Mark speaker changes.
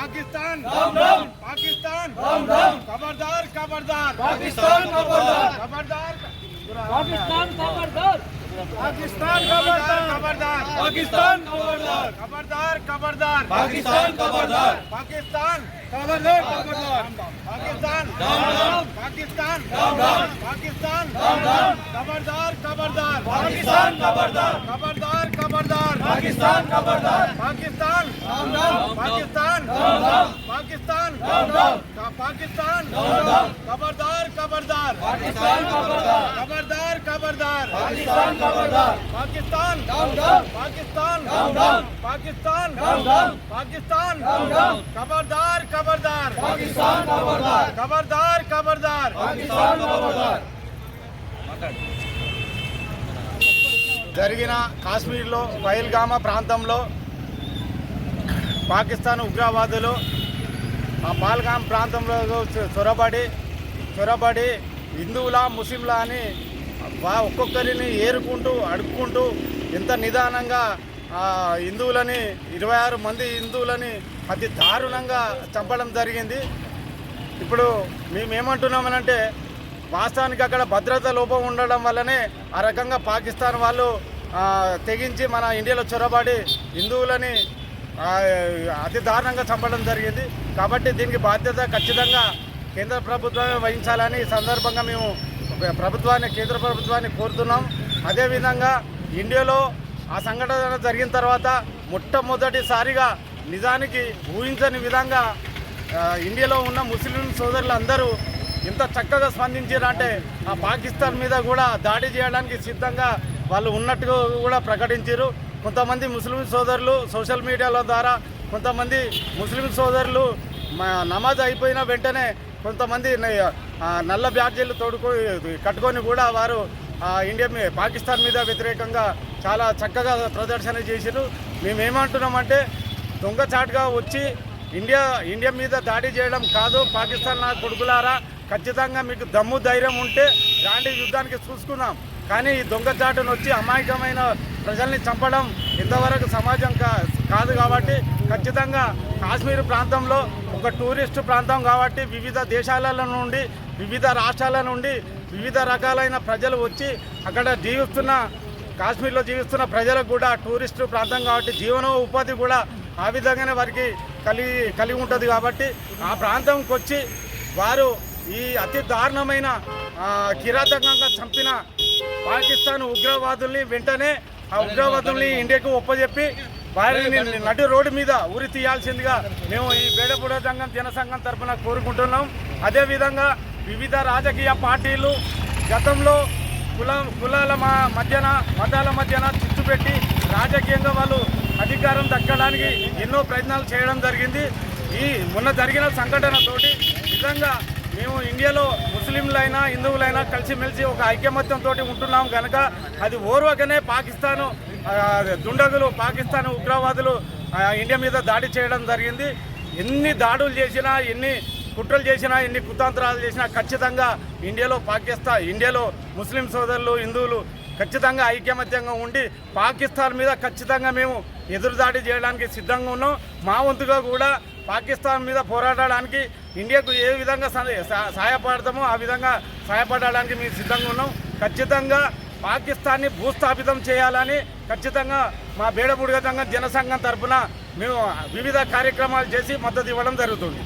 Speaker 1: पाकिस्तान। पाकिस्तान। खबरदार खबरदार।
Speaker 2: पाकिस्तान खबरदार।
Speaker 1: खबरदार।
Speaker 3: पाकिस्तान खबरदार।
Speaker 1: पाकिस्तान खबरदार खबरदार।
Speaker 2: पाकिस्तान खबरदार।
Speaker 1: खबरदार खबरदार।
Speaker 2: पाकिस्तान खबरदार।
Speaker 1: पाकिस्तान।
Speaker 2: खबरदार खबरदार।
Speaker 1: पाकिस्तान। पाकिस्तान। पाकिस्तान। खबरदार खबरदार।
Speaker 2: पाकिस्तान खबरदार।
Speaker 1: खबरदार खबरदार।
Speaker 2: पाकिस्तान खबरदार।
Speaker 1: पाकिस्तान।
Speaker 2: राम राम।
Speaker 1: पाकिस्तान।
Speaker 2: राम राम।
Speaker 1: पाकिस्तान।
Speaker 2: राम राम।
Speaker 1: पाकिस्तान।
Speaker 2: राम राम।
Speaker 1: खबरदार खबरदार।
Speaker 2: पाकिस्तान खबरदार।
Speaker 1: खबरदार खबरदार।
Speaker 2: पाकिस्तान खबरदार।
Speaker 1: पाकिस्तान।
Speaker 2: राम राम।
Speaker 1: पाकिस्तान।
Speaker 2: राम राम।
Speaker 1: पाकिस्तान।
Speaker 2: राम राम।
Speaker 1: पाकिस्तान।
Speaker 2: राम राम।
Speaker 1: खबरदार खबरदार।
Speaker 2: पाकिस्तान खबरदार।
Speaker 1: खबरदार खबरदार।
Speaker 2: पाकिस्तान खबरदार।
Speaker 1: జరిగిన కాశ్మీర్లో పైల్గామా ప్రాంతంలో పాకిస్తాన్ ఉగ్రవాదులు ఆ పాల్గామ్ ప్రాంతంలో చొ- చొరబడి చొరబడి హిందువుల ముస్లింలా అని ఒక్కొక్కరిని ఏరుకుంటూ అడుక్కుంటూ ఎంత నిదానంగా హిందువులని ఇరవై ఆరు మంది హిందువులని అతి దారుణంగా చంపడం జరిగింది. ఇప్పుడు మేమేమంటున్నామనంటే వాస్తవానికి అక్కడ భద్రత లోపం ఉండడం వల్లనే ఆ రకంగా పాకిస్తాన్ వాళ్ళు తెగించి మన ఇండియాలో చొరబడి హిందువులని అతి దారుణంగా చంపడం జరిగింది. కాబట్టి దీనికి బాధ్యత ఖచ్చితంగా కేంద్ర ప్రభుత్వమే వహించాలని ఈ సందర్భంగా మేము ప్రభుత్వాన్ని కేంద్ర ప్రభుత్వాన్ని కోరుతున్నాం. అదేవిధంగా ఇండియాలో ఆ సంఘటన జరిగిన తర్వాత మొట్టమొదటిసారిగా నిజానికి ఊహించని విధంగా ఇండియాలో ఉన్న ముస్లిం సోదరులందరూ ఇంత చక్కగా స్పందించారంటే ఆ పాకిస్తాన్ మీద కూడా దాడి చేయడానికి సిద్ధంగా వాళ్ళు ఉన్నట్టుగా కూడా ప్రకటించారు. కొంతమంది ముస్లిం సోదరులు సోషల్ మీడియాల ద్వారా కొంతమంది ముస్లిం సోదరులు మా- నమాజ్ అయిపోయిన వెంటనే కొంతమంది నల్ల బ్యాడ్జీలు తోడుకు కట్టుకొని కూడా వారు ఆ, ఇండియా మీ పాకిస్తాన్ మీద వ్యతిరేకంగా చాలా చక్కగా ప్రదర్శన చేశారు. మేమేమంటున్నామంటే దొంగచాటుగా వచ్చి ఇండియా ఇండియా మీద దాడి చేయడం కాదు పాకిస్తాన్ నా కొడుకులారా ఖచ్చితంగా మీకు దమ్ము ధైర్యం ఉంటే గాంధీ యుద్ధానికి చూసుకున్నాం కానీ ఈ దొంగచాటును వచ్చి అమాయకమైన ప్రజల్ని చంపడం ఇంతవరకు సమాజం కాదు కాబట్టి ఖచ్చితంగా కాశ్మీర్ ప్రాంతంలో ఒక టూరిస్ట్ ప్రాంతం కాబట్టి వివిధ దేశాల నుండి వివిధ రాష్ట్రాల నుండి వివిధ రకాలైన ప్రజలు వచ్చి అక్కడ జీవిస్తున్న కాశ్మీర్లో జీవిస్తున్న ప్రజలకు కూడా టూరిస్టు ప్రాంతం కాబట్టి జీవన ఉపాధి కూడా ఆ విధంగానే వారికి కలిగి కలిగి ఉంటుంది కాబట్టి ఆ ప్రాంతంకి వచ్చి వారు ఈ అతి దారుణమైన కిరాతకంగా చంపిన పాకిస్తాన్ ఉగ్రవాదుల్ని వెంటనే ఆ ఉగ్రవాదుల్ని ఇండియాకు ఒప్పజెప్పి వారిని నడి రోడ్డు మీద ఉరి తీయాల్సిందిగా మేము ఈ బేడపూడ సంఘం జనసంఘం తరఫున కోరుకుంటున్నాం. అదేవిధంగా వివిధ రాజకీయ పార్టీలు గతంలో కుల కులాల మా మధ్యన మతాల మధ్యన చిచ్చు పెట్టి రాజకీయంగా వాళ్ళు అధికారం దక్కడానికి ఎన్నో ప్రయత్నాలు చేయడం జరిగింది. ఈ మొన్న జరిగిన సంఘటనతోటి నిజంగా మేము ఇండియాలో ముస్లింలైనా హిందువులైనా కలిసిమెలిసి ఒక ఐకమత్యంతో ఉంటున్నాం కనుక అది ఓర్వకనే పాకిస్తాను దుండగులు పాకిస్తాన్ ఉగ్రవాదులు ఇండియా మీద దాడి చేయడం జరిగింది. ఎన్ని దాడులు చేసినా ఎన్ని కుట్రలు చేసినా ఎన్ని కుతాంతరాలు చేసినా ఖచ్చితంగా ఇండియాలో పాకిస్తాన్ ఇండియాలో ముస్లిం సోదరులు హిందువులు ఖచ్చితంగా ఐకమత్యంగా ఉండి పాకిస్తాన్ మీద ఖచ్చితంగా మేము ఎదురుదాడి చేయడానికి సిద్ధంగా ఉన్నాం. మా వంతుగా కూడా పాకిస్తాన్ మీద పోరాడడానికి ఇండియాకు ఏ విధంగా సహాయపడతామో ఆ విధంగా సహాయపడడానికి మేము సిద్ధంగా ఉన్నాం. ఖచ్చితంగా పాకిస్తాన్ని భూస్థాపితం చేయాలని ఖచ్చితంగా మా బేడబుడిగతంగా జనసంఘం తరఫున మేము వివిధ కార్యక్రమాలు చేసి మద్దతు ఇవ్వడం జరుగుతుంది.